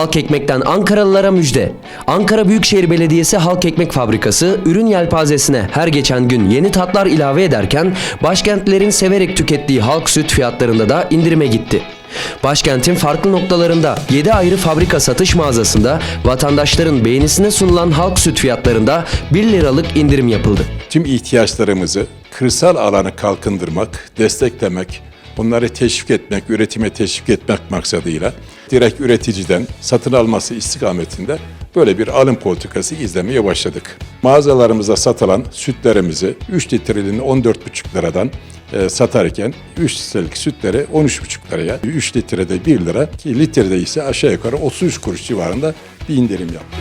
Halk Ekmek'ten Ankaralılara müjde. Ankara Büyükşehir Belediyesi Halk Ekmek Fabrikası ürün yelpazesine her geçen gün yeni tatlar ilave ederken başkentlerin severek tükettiği halk süt fiyatlarında da indirime gitti. Başkentin farklı noktalarında 7 ayrı fabrika satış mağazasında vatandaşların beğenisine sunulan halk süt fiyatlarında 1 liralık indirim yapıldı. tüm ihtiyaçlarımızı kırsal alanı kalkındırmak, desteklemek, bunları teşvik etmek, üretime teşvik etmek maksadıyla direkt üreticiden satın alması istikametinde böyle bir alım politikası izlemeye başladık. Mağazalarımızda satılan sütlerimizi 3 litreliğini 14,5 liradan e, satarken 3 litrelik sütleri 13,5 liraya, 3 litrede 1 lira ki litrede ise aşağı yukarı 33 kuruş civarında bir indirim yaptık.